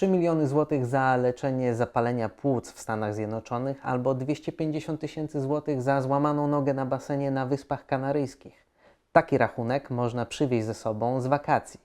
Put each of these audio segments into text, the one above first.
3 miliony złotych za leczenie zapalenia płuc w Stanach Zjednoczonych albo 250 tysięcy złotych za złamaną nogę na basenie na Wyspach Kanaryjskich. Taki rachunek można przywieźć ze sobą z wakacji.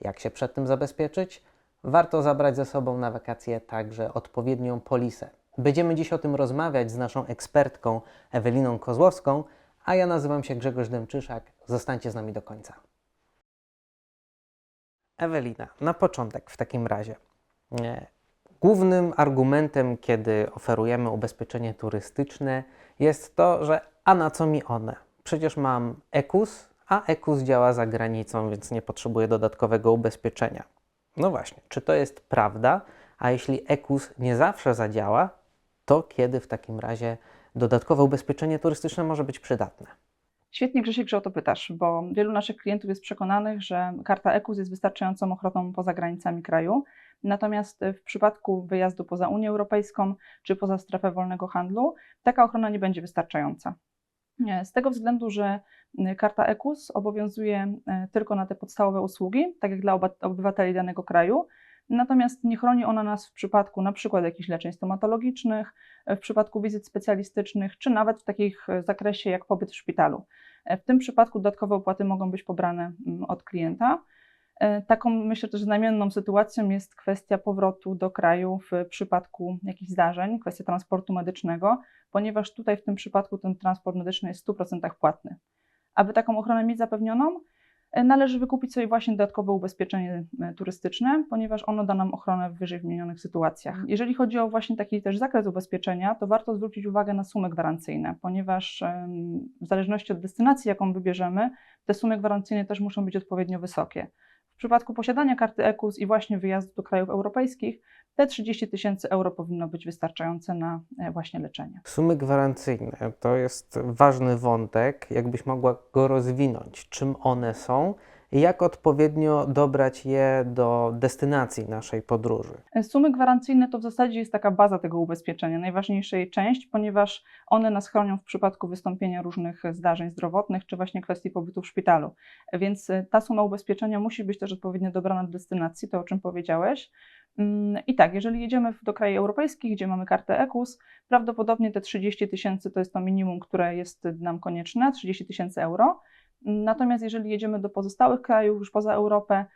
Jak się przed tym zabezpieczyć? Warto zabrać ze sobą na wakacje także odpowiednią polisę. Będziemy dziś o tym rozmawiać z naszą ekspertką Eweliną Kozłowską, a ja nazywam się Grzegorz Dęczyszak. Zostańcie z nami do końca. Ewelina, na początek w takim razie. Głównym argumentem, kiedy oferujemy ubezpieczenie turystyczne, jest to, że a na co mi one? Przecież mam EKUS, a EKUS działa za granicą, więc nie potrzebuję dodatkowego ubezpieczenia. No właśnie, czy to jest prawda? A jeśli EKUS nie zawsze zadziała, to kiedy w takim razie dodatkowe ubezpieczenie turystyczne może być przydatne? Świetnie Grzesiek, że o to pytasz, bo wielu naszych klientów jest przekonanych, że karta EKUS jest wystarczającą ochroną poza granicami kraju. Natomiast w przypadku wyjazdu poza Unię Europejską czy poza strefę wolnego handlu, taka ochrona nie będzie wystarczająca. Nie, Z tego względu, że karta EKUS obowiązuje y, tylko na te podstawowe usługi, tak jak dla obywateli danego kraju, natomiast nie chroni ona nas w przypadku na przykład jakichś leczeń stomatologicznych, w przypadku wizyt specjalistycznych, czy nawet w takich zakresie jak pobyt w szpitalu. E, W tym przypadku dodatkowe opłaty mogą być pobrane od klienta. E, Taką myślę też znamienną sytuacją jest kwestia powrotu do kraju w przypadku jakichś zdarzeń, kwestia transportu medycznego, ponieważ tutaj w tym przypadku ten transport medyczny jest w 100% płatny. Aby taką ochronę mieć zapewnioną, e, należy wykupić sobie właśnie dodatkowe ubezpieczenie e, turystyczne, ponieważ ono da nam ochronę w wyżej wymienionych sytuacjach. Jeżeli chodzi o właśnie taki też zakres ubezpieczenia, to warto zwrócić uwagę na sumy gwarancyjne, ponieważ w zależności od destynacji, jaką wybierzemy, te sumy gwarancyjne też muszą być odpowiednio wysokie. W przypadku posiadania karty EKUS i właśnie wyjazdu do krajów europejskich, te 30 tysięcy euro powinno być wystarczające na e, właśnie leczenie. Sumy gwarancyjne to jest ważny wątek. Jakbyś mogła go rozwinąć? Czym one są jak odpowiednio dobrać je do destynacji naszej podróży? Sumy gwarancyjne to w zasadzie jest taka baza tego ubezpieczenia, najważniejsza jej część, ponieważ one nas chronią w przypadku wystąpienia różnych zdarzeń zdrowotnych czy właśnie kwestii pobytu w szpitalu. Więc y, ta suma ubezpieczenia musi być też odpowiednio dobrana do destynacji, to o czym powiedziałeś. Mm, I tak, jeżeli jedziemy do krajów europejskich, gdzie mamy kartę EKUS, prawdopodobnie te 30 tysięcy to jest to minimum, które jest nam konieczne, 30 tysięcy euro. Natomiast jeżeli jedziemy do pozostałych krajów, już poza Europę,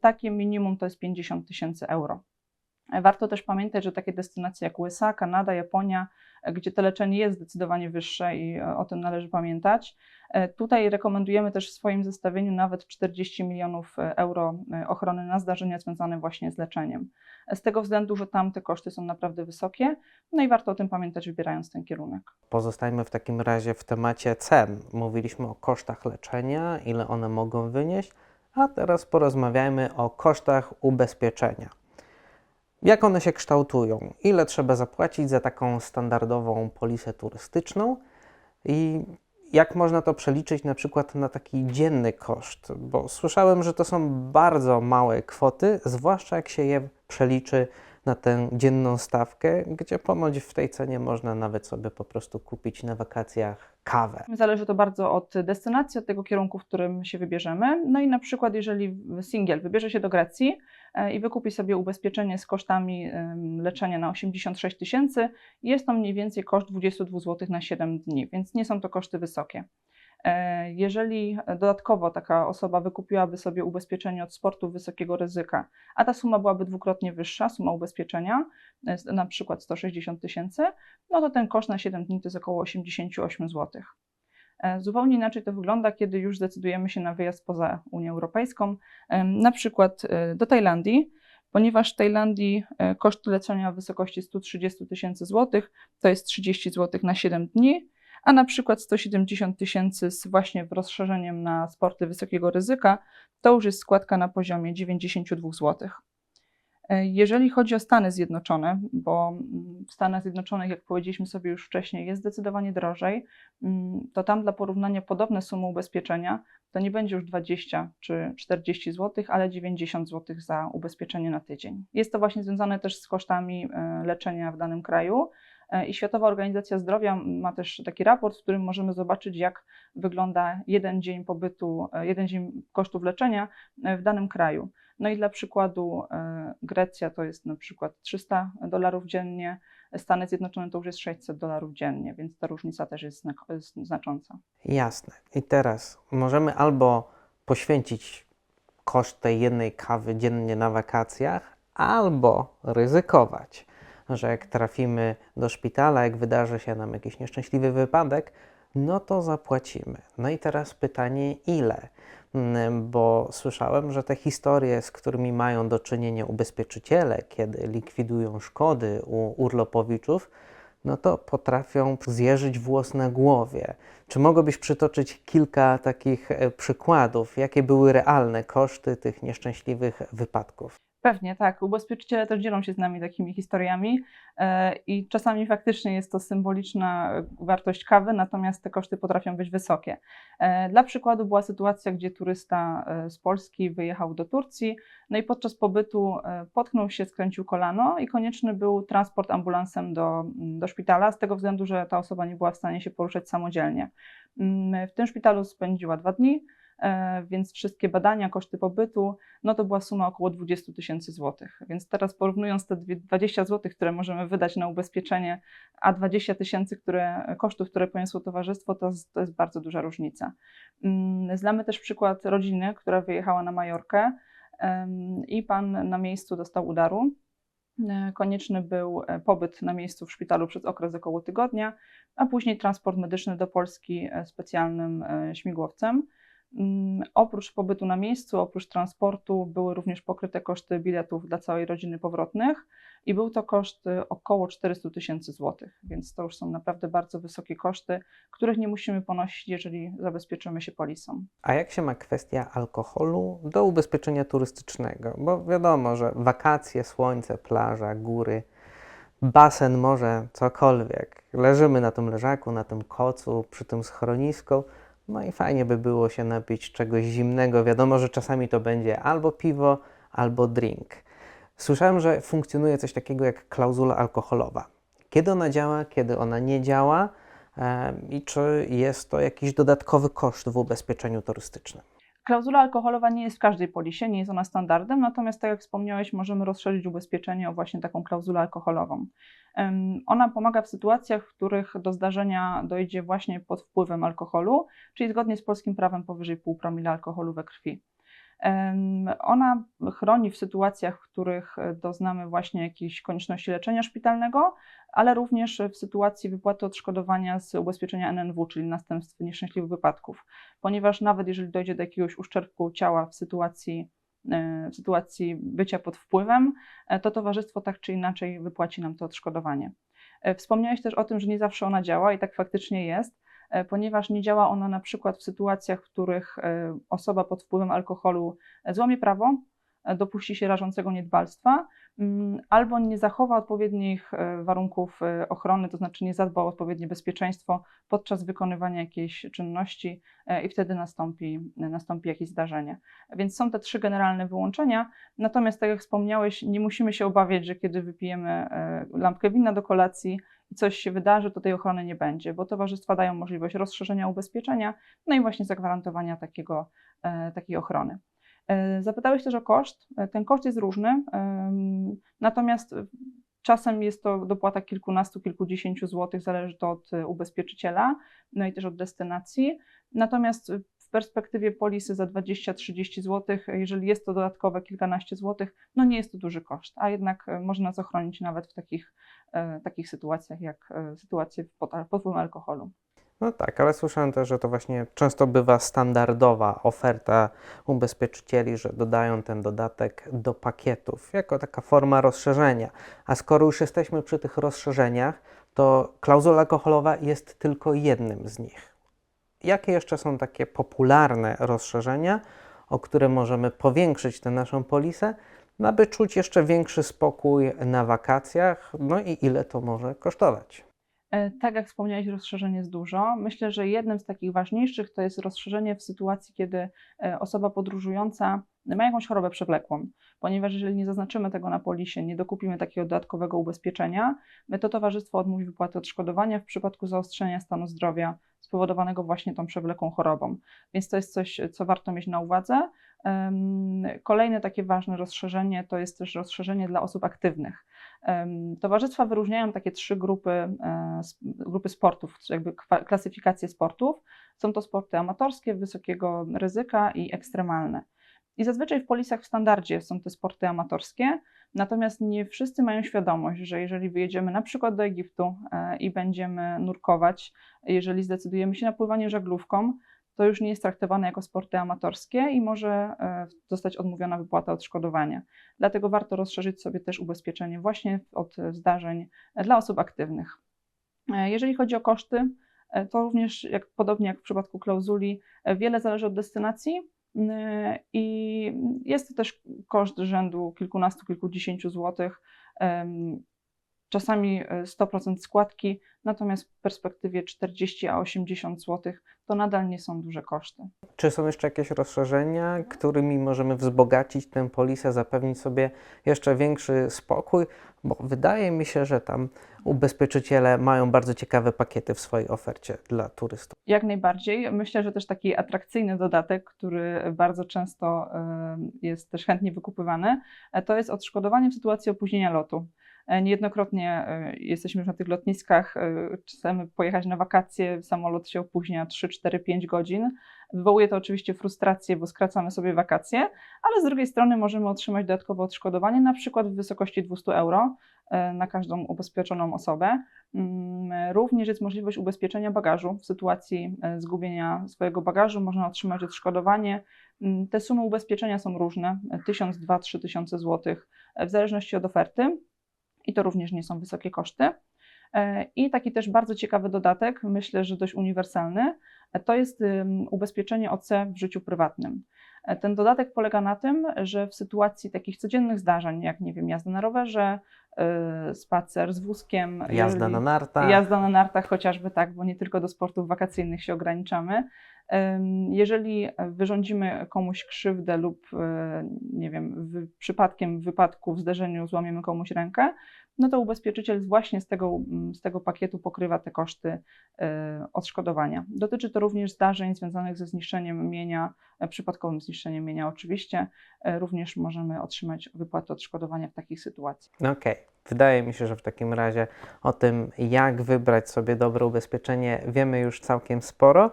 takie minimum to jest 50 tysięcy euro. Warto też pamiętać, że takie destynacje jak USA, Kanada, Japonia, e, gdzie to leczenie jest zdecydowanie wyższe i e, o tym należy pamiętać, e, tutaj rekomendujemy też w swoim zestawieniu nawet 40 milionów euro ochrony na zdarzenia związane właśnie z leczeniem. Z tego względu, że tam te koszty są naprawdę wysokie, no i warto o tym pamiętać, wybierając ten kierunek. Pozostajmy w takim razie w temacie cen. Mówiliśmy o kosztach leczenia, ile one mogą wynieść, a teraz porozmawiajmy o kosztach ubezpieczenia. Jak one się kształtują? Ile trzeba zapłacić za taką standardową polisę turystyczną? I jak można to przeliczyć na przykład na taki dzienny koszt? Bo słyszałem, że to są bardzo małe kwoty, zwłaszcza jak się je przeliczy na tę dzienną stawkę, gdzie ponoć w tej cenie można nawet sobie po prostu kupić na wakacjach kawę. Zależy to bardzo od destynacji, od tego kierunku, w którym się wybierzemy. No i na przykład, jeżeli singiel wybierze się do Grecji e, i wykupi sobie ubezpieczenie z kosztami leczenia na 86 tysięcy, jest to mniej więcej koszt 22 zł na 7 dni, więc nie są to koszty wysokie. E, Jeżeli dodatkowo taka osoba wykupiłaby sobie ubezpieczenie od sportu wysokiego ryzyka, a ta suma byłaby dwukrotnie wyższa, suma ubezpieczenia, e, na przykład 160 tysięcy, no to ten koszt na 7 dni to jest około 88 zł. E, Zupełnie inaczej to wygląda, kiedy już zdecydujemy się na wyjazd poza Unię Europejską, na przykład do Tajlandii, ponieważ w Tajlandii koszt leczenia w wysokości 130 tysięcy złotych to jest 30 zł na 7 dni, a na przykład 170 tysięcy z właśnie rozszerzeniem na sporty wysokiego ryzyka to już jest składka na poziomie 92 zł. E, Jeżeli chodzi o Stany Zjednoczone, bo mm, w Stanach Zjednoczonych, jak powiedzieliśmy sobie już wcześniej, jest zdecydowanie drożej, mm, to tam dla porównania podobne sumy ubezpieczenia to nie będzie już 20 czy 40 zł, ale 90 zł za ubezpieczenie na tydzień. Jest to właśnie związane też z kosztami e, leczenia w danym kraju. E, I Światowa Organizacja Zdrowia ma też taki raport, w którym możemy zobaczyć, jak wygląda jeden dzień pobytu, e, jeden dzień kosztów leczenia e, w danym kraju. No i dla przykładu Grecja to jest na przykład 300 dolarów dziennie, Stany Zjednoczone to już jest 600 dolarów dziennie, więc ta różnica też jest znacząca. Jasne. I teraz możemy albo poświęcić koszt tej jednej kawy dziennie na wakacjach, albo ryzykować, że jak trafimy do szpitala, jak wydarzy się nam jakiś nieszczęśliwy wypadek, no to zapłacimy. No i teraz pytanie, ile? Mm, Bo słyszałem, że te historie, z którymi mają do czynienia ubezpieczyciele, kiedy likwidują szkody u urlopowiczów, no to potrafią zjeżyć włos na głowie. Czy mogłabyś przytoczyć kilka takich e, przykładów, jakie były realne koszty tych nieszczęśliwych wypadków? Pewnie, tak. Ubezpieczyciele też dzielą się z nami takimi historiami e, i czasami faktycznie jest to symboliczna wartość kawy, natomiast te koszty potrafią być wysokie. E, Dla przykładu była sytuacja, gdzie turysta e, z Polski wyjechał do Turcji, no i podczas pobytu potknął się, skręcił kolano i konieczny był transport ambulansem do, do szpitala, z tego względu, że ta osoba nie była w stanie się poruszać samodzielnie. Mm, W tym szpitalu spędziła dwa dni, więc wszystkie badania, koszty pobytu, no to była suma około 20 tysięcy złotych. Więc teraz porównując te dwie- 20 złotych, które możemy wydać na ubezpieczenie, a 20 tysięcy które, kosztów, które poniosło towarzystwo, to, to jest bardzo duża różnica. Mm, Znamy też przykład rodziny, która wyjechała na Majorkę i pan na miejscu dostał udaru. E, Konieczny był e, pobyt na miejscu w szpitalu przez okres około tygodnia, a później transport medyczny do Polski e, specjalnym e, śmigłowcem. Mm, Oprócz pobytu na miejscu, oprócz transportu, były również pokryte koszty biletów dla całej rodziny powrotnych i był to koszt y, około 400 tysięcy złotych, więc to już są naprawdę bardzo wysokie koszty, których nie musimy ponosić, jeżeli zabezpieczymy się polisą. A jak się ma kwestia alkoholu do ubezpieczenia turystycznego? Bo wiadomo, że wakacje, słońce, plaża, góry, basen, morze, cokolwiek. Leżymy na tym leżaku, na tym kocu, przy tym schronisku. No i fajnie by było się napić czegoś zimnego. Wiadomo, że czasami to będzie albo piwo, albo drink. Słyszałem, że funkcjonuje coś takiego jak klauzula alkoholowa. Kiedy ona działa, kiedy ona nie działa em, i czy jest to jakiś dodatkowy koszt w ubezpieczeniu turystycznym. Klauzula alkoholowa nie jest w każdej polisie, nie jest ona standardem, natomiast tak jak wspomniałeś, możemy rozszerzyć ubezpieczenie o właśnie taką klauzulę alkoholową. Ona pomaga w sytuacjach, w których do zdarzenia dojdzie właśnie pod wpływem alkoholu, czyli zgodnie z polskim prawem powyżej pół promila alkoholu we krwi. Ona chroni w sytuacjach, w których e, doznamy właśnie jakiejś konieczności leczenia szpitalnego, ale również w sytuacji wypłaty odszkodowania z ubezpieczenia NNW, czyli następstw nieszczęśliwych wypadków. Ponieważ nawet jeżeli dojdzie do jakiegoś uszczerbku ciała w sytuacji, e, w sytuacji bycia pod wpływem, e, to towarzystwo tak czy inaczej wypłaci nam to odszkodowanie. Wspomniałeś też o tym, że nie zawsze ona działa i tak faktycznie jest, ponieważ nie działa ona na przykład w sytuacjach, w których e, osoba pod wpływem alkoholu e, złamie prawo, e, dopuści się rażącego niedbalstwa, mm, albo nie zachowa odpowiednich e, warunków e, ochrony, to znaczy nie zadba o odpowiednie bezpieczeństwo podczas wykonywania jakiejś czynności e, i wtedy nastąpi, nastąpi jakieś zdarzenie. Więc są te trzy generalne wyłączenia, natomiast tak jak wspomniałeś, nie musimy się obawiać, że kiedy wypijemy e, lampkę wina do kolacji i coś się wydarzy, to tej ochrony nie będzie, bo towarzystwa dają możliwość rozszerzenia ubezpieczenia, no i właśnie zagwarantowania takiego, e, takiej ochrony. E, Zapytałeś też o koszt. E, Ten koszt jest różny, natomiast czasem jest to dopłata kilkunastu, kilkudziesięciu złotych, zależy to od ubezpieczyciela, no i też od destynacji. Natomiast w perspektywie polisy za 20-30 zł, jeżeli jest to dodatkowe kilkanaście złotych, no nie jest to duży koszt, a jednak e, może nas ochronić nawet w takich, e, takich sytuacjach jak e, sytuacje pod, pod wpływem alkoholu. No tak, ale słyszałem też, że to właśnie często bywa standardowa oferta ubezpieczycieli, że dodają ten dodatek do pakietów jako taka forma rozszerzenia. A skoro już jesteśmy przy tych rozszerzeniach, to klauzula alkoholowa jest tylko jednym z nich. Jakie jeszcze są takie popularne rozszerzenia, o które możemy powiększyć tę naszą polisę, aby czuć jeszcze większy spokój na wakacjach, no i ile to może kosztować? E, Tak jak wspomniałeś, rozszerzeń jest dużo. Myślę, że jednym z takich ważniejszych to jest rozszerzenie w sytuacji, kiedy e, osoba podróżująca ma jakąś chorobę przewlekłą, ponieważ jeżeli nie zaznaczymy tego na polisie, nie dokupimy takiego dodatkowego ubezpieczenia, to towarzystwo odmówi wypłaty odszkodowania w przypadku zaostrzenia stanu zdrowia spowodowanego właśnie tą przewlekłą chorobą. Więc to jest coś, co warto mieć na uwadze. Kolejne takie ważne rozszerzenie to jest też rozszerzenie dla osób aktywnych. Towarzystwa wyróżniają takie trzy grupy, e, grupy sportów, jakby klasyfikacje sportów. Są to sporty amatorskie, wysokiego ryzyka i ekstremalne. I zazwyczaj w polisach w standardzie są te sporty amatorskie, natomiast nie wszyscy mają świadomość, że jeżeli wyjedziemy na przykład do Egiptu e, i będziemy nurkować, jeżeli zdecydujemy się na pływanie żaglówką, to już nie jest traktowane jako sporty amatorskie i może e, zostać odmówiona wypłata odszkodowania. Dlatego warto rozszerzyć sobie też ubezpieczenie właśnie od zdarzeń dla osób aktywnych. E, Jeżeli chodzi o koszty, to również jak, podobnie jak w przypadku klauzuli, wiele zależy od destynacji i jest to też koszt rzędu kilkunastu, kilkudziesięciu złotych. Czasami e, 100% składki, natomiast w perspektywie 40 a 80 zł to nadal nie są duże koszty. Czy są jeszcze jakieś rozszerzenia, którymi możemy wzbogacić tę polisę, zapewnić sobie jeszcze większy spokój? Bo wydaje mi się, że tam ubezpieczyciele mają bardzo ciekawe pakiety w swojej ofercie dla turystów. Jak najbardziej. Myślę, że też taki atrakcyjny dodatek, który bardzo często e, jest też chętnie wykupywany, e, to jest odszkodowanie w sytuacji opóźnienia lotu. E, Niejednokrotnie e, jesteśmy już na tych lotniskach, e, chcemy pojechać na wakacje, samolot się opóźnia 3, 4, 5 godzin. Wywołuje to oczywiście frustrację, bo skracamy sobie wakacje, ale z drugiej strony możemy otrzymać dodatkowe odszkodowanie, na przykład w wysokości 200 euro na każdą ubezpieczoną osobę. Mm, Również jest możliwość ubezpieczenia bagażu. W sytuacji zgubienia swojego bagażu można otrzymać odszkodowanie. Mm, Te sumy ubezpieczenia są różne, e, 1000, 2, 3 tysiące złotych, e, w zależności od oferty i to również nie są wysokie koszty. E, I taki też bardzo ciekawy dodatek, myślę, że dość uniwersalny, e, to jest ubezpieczenie OC w życiu prywatnym. E, Ten dodatek polega na tym, że w sytuacji takich codziennych zdarzeń, jak nie wiem, jazda na rowerze, spacer z wózkiem, Jazda na nartach. Jazda na nartach chociażby tak, bo nie tylko do sportów wakacyjnych się ograniczamy. Jeżeli wyrządzimy komuś krzywdę lub e, nie wiem, w, przypadkiem w wypadku, w zdarzeniu złamiemy komuś rękę, no to ubezpieczyciel właśnie z tego, z tego pakietu pokrywa te koszty e, odszkodowania. Dotyczy to również zdarzeń związanych ze zniszczeniem mienia, e, przypadkowym zniszczeniem mienia oczywiście. Również możemy otrzymać wypłatę odszkodowania w takich sytuacjach. Okej, wydaje mi się, że w takim razie o tym, jak wybrać sobie dobre ubezpieczenie, wiemy już całkiem sporo.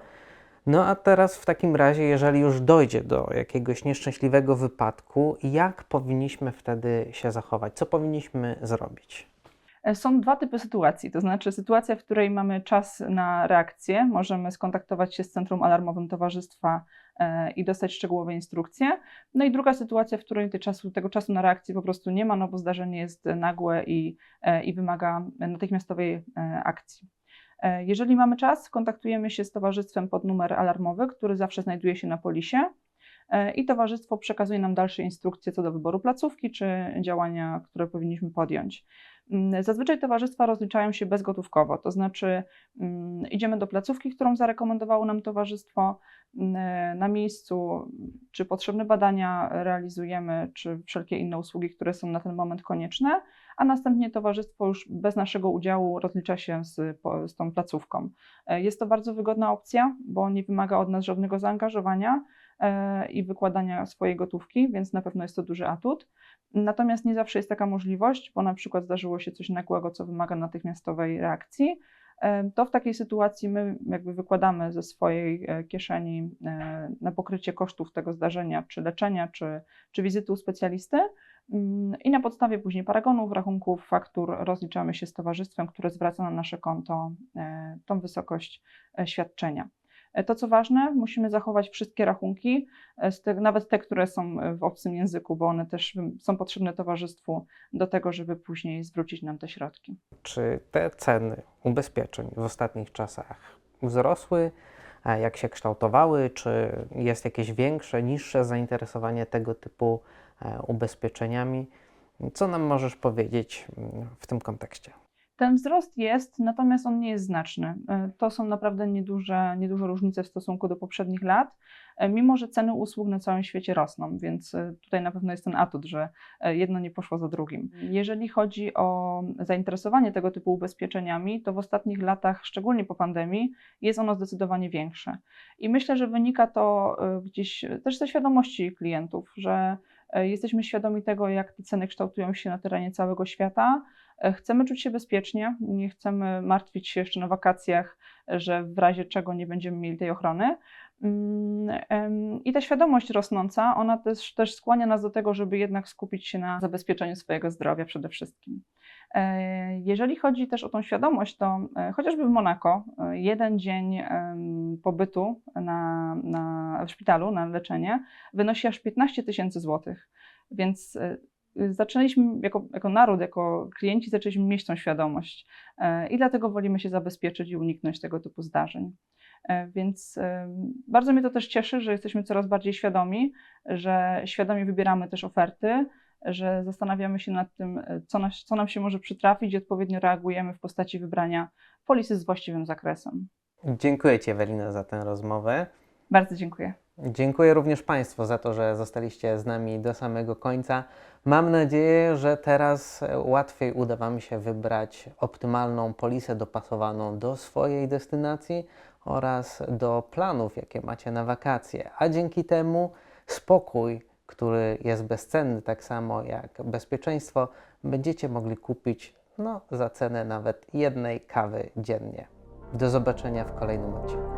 No a teraz w takim razie, jeżeli już dojdzie do jakiegoś nieszczęśliwego wypadku, jak powinniśmy wtedy się zachować? Co powinniśmy zrobić? E, Są dwa typy sytuacji, to znaczy sytuacja, w której mamy czas na reakcję, możemy skontaktować się z Centrum Alarmowym Towarzystwa e, i dostać szczegółowe instrukcje. No i druga sytuacja, w której tej czasu, tego czasu na reakcję po prostu nie ma, no bo zdarzenie jest nagłe i, e, i wymaga natychmiastowej akcji. E, Jeżeli mamy czas, kontaktujemy się z towarzystwem pod numer alarmowy, który zawsze znajduje się na polisie. E, I towarzystwo przekazuje nam dalsze instrukcje co do wyboru placówki czy działania, które powinniśmy podjąć. Mm, Zazwyczaj towarzystwa rozliczają się bezgotówkowo, to znaczy mm, idziemy do placówki, którą zarekomendowało nam towarzystwo mm, na miejscu, czy potrzebne badania realizujemy, czy wszelkie inne usługi, które są na ten moment konieczne, a następnie towarzystwo już bez naszego udziału rozlicza się z, z tą placówką. E, Jest to bardzo wygodna opcja, bo nie wymaga od nas żadnego zaangażowania e, i wykładania swojej gotówki, więc na pewno jest to duży atut. Natomiast nie zawsze jest taka możliwość, bo na przykład zdarzyło się coś nagłego, co wymaga natychmiastowej reakcji. E, To w takiej sytuacji my jakby wykładamy ze swojej kieszeni na pokrycie kosztów tego zdarzenia, czy leczenia, czy, czy wizyty u specjalisty. Mm, I na podstawie później paragonów, rachunków, faktur rozliczamy się z towarzystwem, które zwraca na nasze konto e, tą wysokość e, świadczenia. E, To co ważne, musimy zachować wszystkie rachunki, nawet te, które są w obcym języku, bo one też mm, są potrzebne towarzystwu do tego, żeby później zwrócić nam te środki. Czy te ceny ubezpieczeń w ostatnich czasach wzrosły? Jak się kształtowały? Czy jest jakieś większe, niższe zainteresowanie tego typu ubezpieczeniami? Co nam możesz powiedzieć mm, w tym kontekście? Ten wzrost jest, natomiast on nie jest znaczny. E, To są naprawdę nieduże, nieduże różnice w stosunku do poprzednich lat. e, mimo że ceny usług na całym świecie rosną, więc e, tutaj na pewno jest ten atut, że e, jedno nie poszło za drugim. Jeżeli chodzi o zainteresowanie tego typu ubezpieczeniami, to w ostatnich latach, szczególnie po pandemii, jest ono zdecydowanie większe. I myślę, że wynika to e, gdzieś też ze świadomości klientów, że e, jesteśmy świadomi tego, jak te ceny kształtują się na terenie całego świata. E, Chcemy czuć się bezpiecznie, nie chcemy martwić się jeszcze na wakacjach, że w razie czego nie będziemy mieli tej ochrony. Mm, I ta świadomość rosnąca, ona też, też skłania nas do tego, żeby jednak skupić się na zabezpieczeniu swojego zdrowia przede wszystkim. E, Jeżeli chodzi też o tą świadomość, to e, chociażby w Monako e, jeden dzień pobytu na, na, w szpitalu na leczenie wynosi aż 15 tysięcy złotych. Więc zaczęliśmy jako, jako naród, jako klienci zaczęliśmy mieć tą świadomość i dlatego wolimy się zabezpieczyć i uniknąć tego typu zdarzeń. Więc bardzo mnie to też cieszy, że jesteśmy coraz bardziej świadomi, że świadomie wybieramy też oferty, że zastanawiamy się nad tym, e, co, nas, co nam się może przytrafić i odpowiednio reagujemy w postaci wybrania polisy z właściwym zakresem. Dziękuję Ci, Ewelina, za tę rozmowę. Bardzo dziękuję. Dziękuję również Państwu za to, że zostaliście z nami do samego końca. Mam nadzieję, że teraz e, łatwiej uda Wam się wybrać optymalną polisę dopasowaną do swojej destynacji oraz do planów, jakie macie na wakacje. A dzięki temu spokój, który jest bezcenny, tak samo jak bezpieczeństwo, będziecie mogli kupić no, za cenę nawet jednej kawy dziennie. Do zobaczenia w kolejnym odcinku.